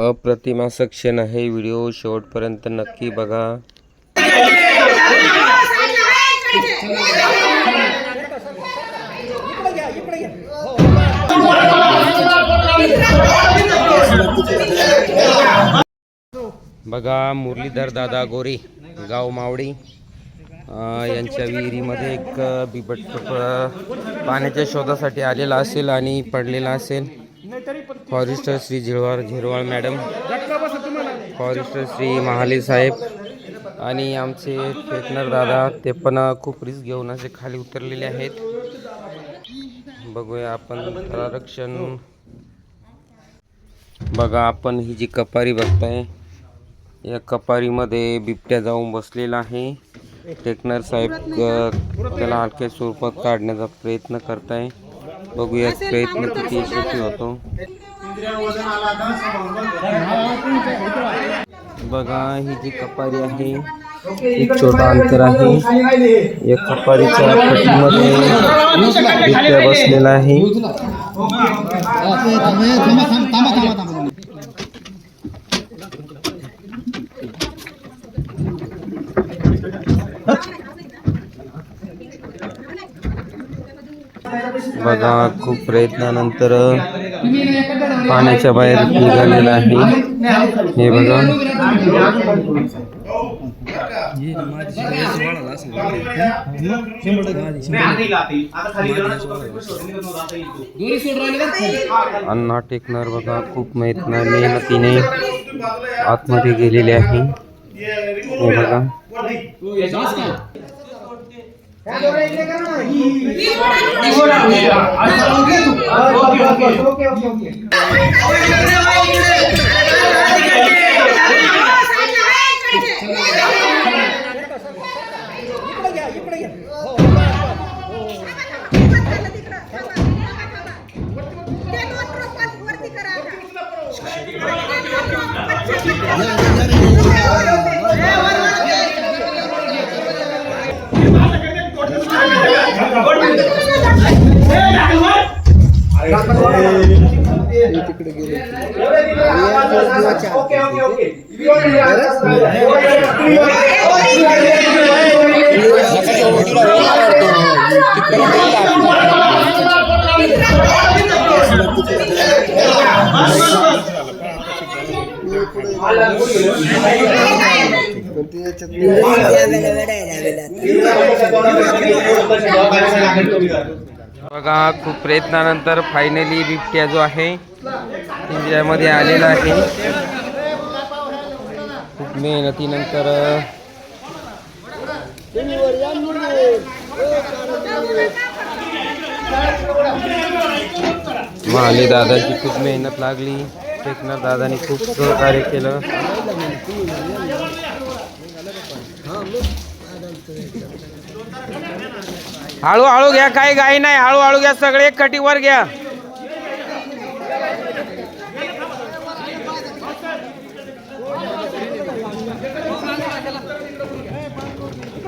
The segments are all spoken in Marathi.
अप्रतिमा क्षण आहे. व्हिडिओ शेवटपर्यंत नक्की बघा. बघा मुरलीधर दादा गोरे गाव मावडी यांच्या विहिरीमध्ये एक बिबट पाण्याच्या शोधासाठी आलेला असेल आणि पडलेला असेल. Forester Shri Zirwal Zirwal madam. Forester Shri Mahale साहेब. आणि आमचे फेटनर दादा ते पण खूप रिस्क घेऊन असे खाली उतरलेले आहेत. बघूया आपण संरक्षण बघा आपण ही जी कपारी बघताय या कपारीमध्ये बिबट्या जाऊन बसलेला आहे. टेकनर साहेब त्याला हलक्या स्वरूपात काढण्याचा प्रयत्न करताय. बघूया प्रयत्न किती यशस्वी होतो. बघा ही जी कपारी आहे एक छोटा अंतर आहे. या कपारीच्या पट्टीमध्ये बिबट्या बसलेला आहे. बघा खूप प्रयत्नानंतर पाण्याच्या बाहेर निघालेला आहे. हे बघा. अण्णा टेकणार बघा. खूप मेहनत मेहनतीने आतमध्ये गेलेले आहे. हे बघा. Yeah, yeah, yeah. बघा खूप प्रयत्नानंतर फायनली बिबट्या जो आहे इंडियामध्ये आलेला आहे. खूप मेहनतीनंतर महाले दादाची खूप मेहनत लागली. टेकनर दादानी खूप सहकार्य केलं. हळूहळू घ्या काही गाई नाही. हळूहळू घ्या सगळे कटीवर घ्या.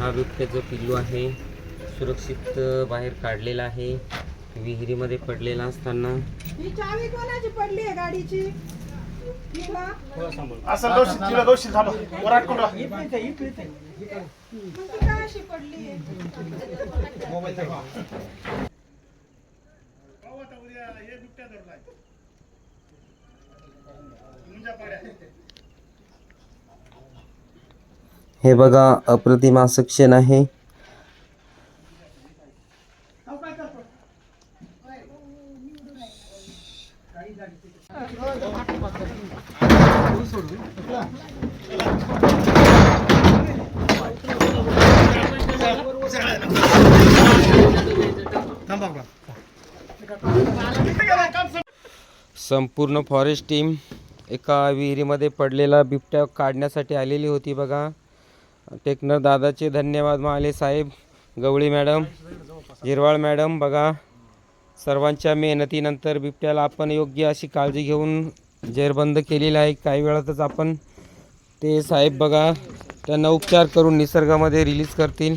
हा बिबट्याचं पिल्लू आहे. सुरक्षित बाहेर काढलेला आहे. विहिरीमध्ये पडलेला असताना. ही चावी कोणाची पडली आहे गाडीची? इकडं? असं गौशील तिला गौशील थांबा वर अटकून राहा. मग ती काय अशी पडली आहे? हे बघा अप्रतिम क्षण आहे. संपूर्ण फॉरेस्ट टीम एका विहिरीमध्ये पडलेला बिबट्या काढण्यासाठी आलेली होती बघा. टेकनर दादाचे धन्यवाद माले साहेब गवळी मॅडम हिरवाळ मॅडम बघा सर्वांच्या मेहनतीनंतर बिबट्याला आपण योग्य अशी काळजी घेऊन जेरबंद केलेलं आहे. काही वेळातच आपण ते साहेब बघा त्यांना उपचार करून निसर्गामध्ये रिलीज करतील.